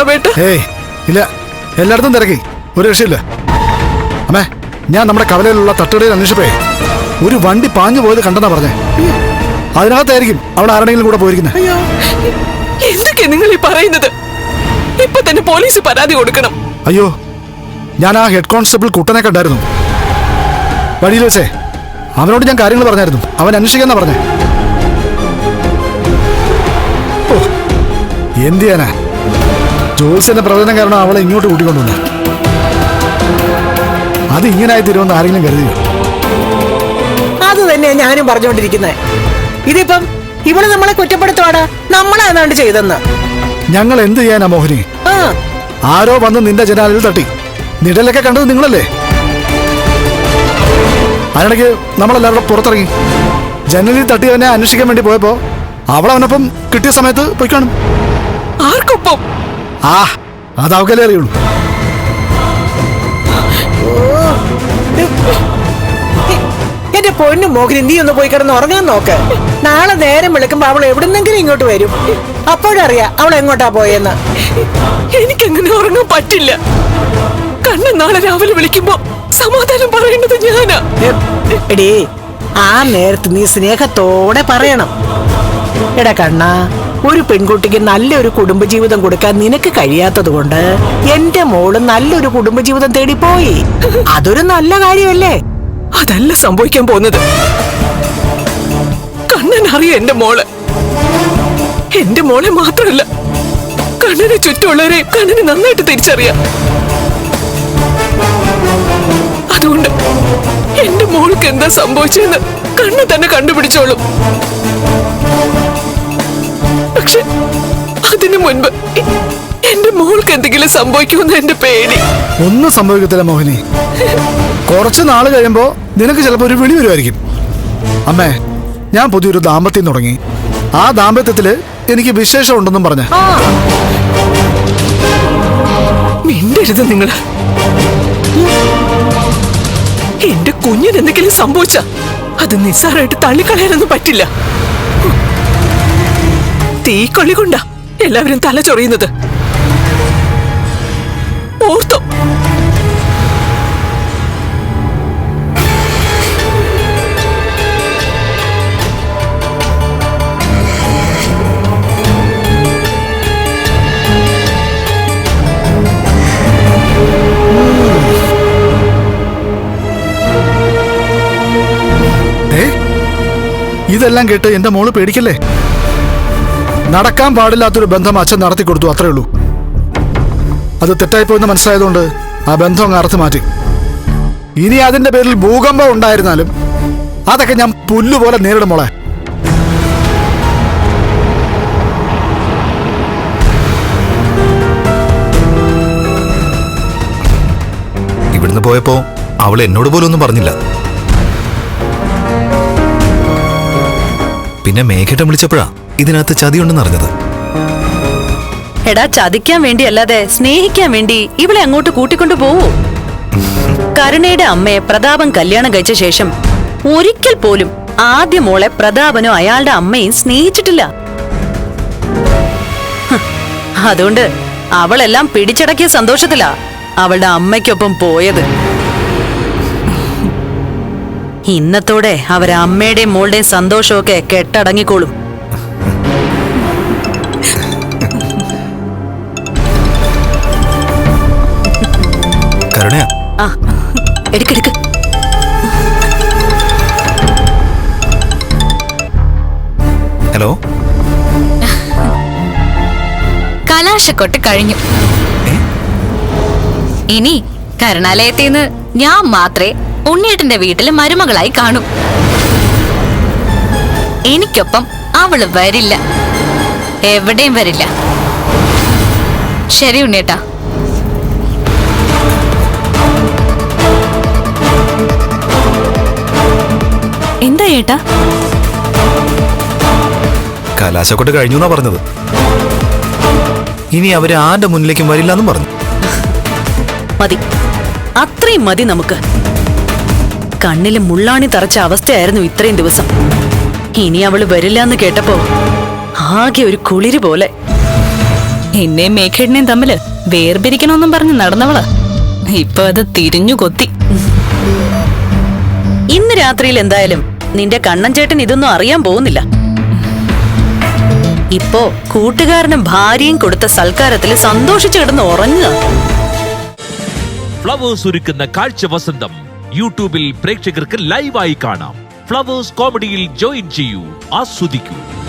പ്രതാപേട്ട ഏയ് ഇല്ല. എല്ലായിടത്തും തിരക്കി. ഒരു രക്ഷയില്ല. അമ്മേ ഞാൻ നമ്മുടെ കവലയിലുള്ള തട്ടുകടയിൽ അന്വേഷിപ്പേ ഒരു വണ്ടി പാഞ്ഞു പോയത് കണ്ടെന്നാ പറഞ്ഞേ. അതിനകത്തായിരിക്കും അവിടെ ആരുടെങ്കിലും കൂടെ പോയിരിക്കുന്നത് എന്തൊക്കെ നിങ്ങൾ ഈ പറയുന്നത്? ഇപ്പൊ തന്നെ പോലീസ് പരാതി കൊടുക്കണം. അയ്യോ ഞാൻ ആ ഹെഡ് കോൺസ്റ്റബിൾ കുട്ടനെ കണ്ടായിരുന്നു. വഴിയിൽ വെച്ചേ അവനോട് ഞാൻ കാര്യങ്ങൾ പറഞ്ഞായിരുന്നു. അവൻ അന്വേഷിക്കാന്നാ പറഞ്ഞേ. ഓ എന്ത് ചെയ്യാനാ? ജോത്സ്യന്റെ പ്രവചനം കാരണം അവളെ ഇങ്ങോട്ട് കൂട്ടിക്കൊണ്ടുവന്നു. അത് ഇങ്ങനായി തീരുമെന്ന് ആരെങ്കിലും കരുതിയോ? അത് തന്നെയാ ഞാനും പറഞ്ഞുകൊണ്ടിരിക്കുന്നത് ഇതിപ്പം ഇവൾ നമ്മളെ കുറ്റപ്പെടുത്തുവാടാ? നമ്മളെ ഏതാണ്ട് ചെയ്തെന്ന്? ഞങ്ങൾ എന്ത് ചെയ്യാനാ മോഹിനി? ആരോ വന്ന് നിന്റെ ജനാലിൽ തട്ടി. നിഴലൊക്കെ കണ്ടത് നിങ്ങളല്ലേ? അതിനിടയ്ക്ക് നമ്മളെല്ലാവരും പുറത്തിറങ്ങി. ജനലിൽ തട്ടിയവനെ അന്വേഷിക്കാൻ വേണ്ടി പോയപ്പോ അവളവനൊപ്പം അവനൊപ്പം കിട്ടിയ സമയത്ത് പോയി കാണും. ആർക്കൊപ്പം? ആ അത് അവക്കല്ലേ അറിയുള്ളൂ. എന്റെ പൊന്നു മോഹിനി നീ ഒന്ന് പോയി കിടന്ന് ഉറങ്ങാൻ നോക്ക്. നാളെ നേരം വിളിക്കുമ്പോ അവൾ എവിടുന്നെങ്കിലും ഇങ്ങോട്ട് വരും. അപ്പോഴറിയാം അവൾ എങ്ങോട്ടാ പോയെന്ന്. എനിക്കങ്ങനെ ഉറങ്ങാൻ പറ്റില്ല. കണ്ണൻ നാളെ രാവിലെ വിളിക്കുമ്പോ സമാധാനം പറയേണ്ടത് ഞാനാ. എടേ എടീ ആ നേരത്ത് നീ സ്നേഹത്തോടെ പറയണം. എടാ കണ്ണ ഒരു പെൺകുട്ടിക്ക് നല്ലൊരു കുടുംബജീവിതം കൊടുക്കാൻ നിനക്ക് കഴിയാത്തതുകൊണ്ട് എന്റെ മോൾ നല്ലൊരു കുടുംബജീവിതം തേടി പോയി അതൊരു നല്ല കാര്യമല്ലേ? അതല്ല സംഭവിക്കാൻ പോകുന്നത്. കണ്ണൻ അറിയ എന്റെ മോൾ. എന്റെ മോളെ മാത്രമല്ല കണ്ണനെ ചുറ്റുമുള്ളവരെ കണ്ണന് നന്നായിട്ട് തിരിച്ചറിയാം. അതുകൊണ്ട് എന്റെ മോൾക്ക് എന്താ സംഭവിച്ചെന്ന് കണ്ണ് തന്നെ കണ്ടുപിടിച്ചോളും. പക്ഷെ അതിനു മുൻപ് എന്റെ മോൾക്ക് എന്തെങ്കിലും സംഭവിക്കുമെന്ന് എന്റെ പേടി. ഒന്നും സംഭവിക്കത്തില്ല മോഹിനി. കുറച്ച് നാൾ കഴിയുമ്പോ നിനക്ക് ചിലപ്പോ ഒരു വിളി വരുമായിരിക്കും അമ്മേ ഞാൻ പുതിയൊരു ദാമ്പത്യം തുടങ്ങി. ആ ദാമ്പത്യത്തിൽ എനിക്ക് വിശേഷം ഉണ്ടെന്നും പറഞ്ഞ. മിണ്ടരുത് നിങ്ങൾ. എന്റെ കുഞ്ഞിന് എന്തെങ്കിലും സംഭവിച്ച അത് നിസ്സാരമായിട്ട് തള്ളിക്കളയാനൊന്നും പറ്റില്ല. തീക്കൊള്ളി കൊണ്ടാ എല്ലാവരും തല ചൊറിയുന്നത്? ഓർത്തോ. ഇതെല്ലാം കേട്ട് എന്റെ മോൾ പേടിക്കല്ലേ? നടക്കാൻ പാടില്ലാത്തൊരു ബന്ധം അച്ഛൻ നടത്തി കൊടുത്തു അത്രേ ഉള്ളൂ. അത് തെറ്റായിപ്പോയെന്ന് മനസ്സിലായതുകൊണ്ട് ആ ബന്ധം അങ്ങ് അറുത്ത് മാറ്റി. ഇനി അതിന്റെ പേരിൽ ഭൂകമ്പം ഉണ്ടായിരുന്നാലും അതൊക്കെ ഞാൻ പുല്ലുപോലെ നേരിടും മോളെ. ഇവിടുന്ന് പോയപ്പോ അവൾ എന്നോട് പോലും ഒന്നും പറഞ്ഞില്ല. പിന്നെ മേഘട്ടം വിളിച്ചപ്പോഴാ ഇതിനകത്ത് ചതിയുണ്ടെന്ന് അറിഞ്ഞത്. എടാ ചതിക്കാൻ വേണ്ടി അല്ലാതെ സ്നേഹിക്കാൻ വേണ്ടി ഇവളെ അങ്ങോട്ട് കൂട്ടിക്കൊണ്ടു പോവൂ? കരുണയുടെ അമ്മയെ പ്രതാപൻ കല്യാണം കഴിച്ച ശേഷം ഒരിക്കൽ പോലും ആദ്യ മോളെ പ്രതാപനോ അയാളുടെ അമ്മയും സ്നേഹിച്ചിട്ടില്ല. അതുകൊണ്ട് അവളെല്ലാം പിടിച്ചടക്കിയ സന്തോഷത്തിലാ അവളുടെ അമ്മയ്ക്കൊപ്പം പോയത്. ഇന്നത്തോടെ അവരമ്മയുടെയും മോളുടെയും സന്തോഷമൊക്കെ കെട്ടടങ്ങിക്കോളും. ആ. എടുക്കെടുക്ക് ഹലോ? കലാശക്കൊട്ട് കഴിഞ്ഞു. ഇനി കരുണാലയത്തിൽ നിന്ന് ഞാൻ മാത്രമേ ഉണ്ണിയേട്ടന്റെ വീട്ടിലെ മരുമകളായി കാണൂ. എനിക്കൊപ്പം അവൾ വരില്ല. എവിടെയും വരില്ല. ശരി ഉണ്ണിയേട്ടാ. ഏട്ടാ കലാശക്കൊട്ട് കഴിഞ്ഞു എന്നാ പറഞ്ഞത്. ഇനി അവർ ആരുടെ മുന്നിലേക്കും വരില്ല എന്നും പറഞ്ഞു. മതി. അത്രയും മതി നമുക്ക്. കണ്ണിൽ മുള്ളാണി തറച്ച അവസ്ഥയായിരുന്നു ഇത്രയും ദിവസം. ഇനി അവൾ വരില്ല എന്ന് കേട്ടപ്പോ ആകെ ഒരു കുളിര് പോലെ. എന്നെയും മേഘേട്ടനെയും തമ്മിൽ വേർപിരിക്കണമെന്നും പറഞ്ഞ് നടന്നവൾ. ഇപ്പൊ അത് തിരിഞ്ഞു കൊത്തി. ഇന്ന് രാത്രിയിൽ എന്തായാലും നിന്റെ കണ്ണൻ ചേട്ടൻ ഇതൊന്നും അറിയാൻ പോകുന്നില്ല. ഇപ്പോ കൂട്ടുകാരനും ഭാര്യയും കൊടുത്ത സൽക്കാരത്തിൽ സന്തോഷിച്ചു കിടന്ന് ഉറങ്ങുക. ഫ്ലവേഴ്സ് ഒരുക്കുന്ന കാഴ്ച വസന്തം. യൂട്യൂബിൽ പ്രേക്ഷകർക്ക് ലൈവായി കാണാം. ഫ്ലവേഴ്സ് കോമഡിയിൽ ജോയിൻ ചെയ്യൂ. ആസ്വദിക്കൂ.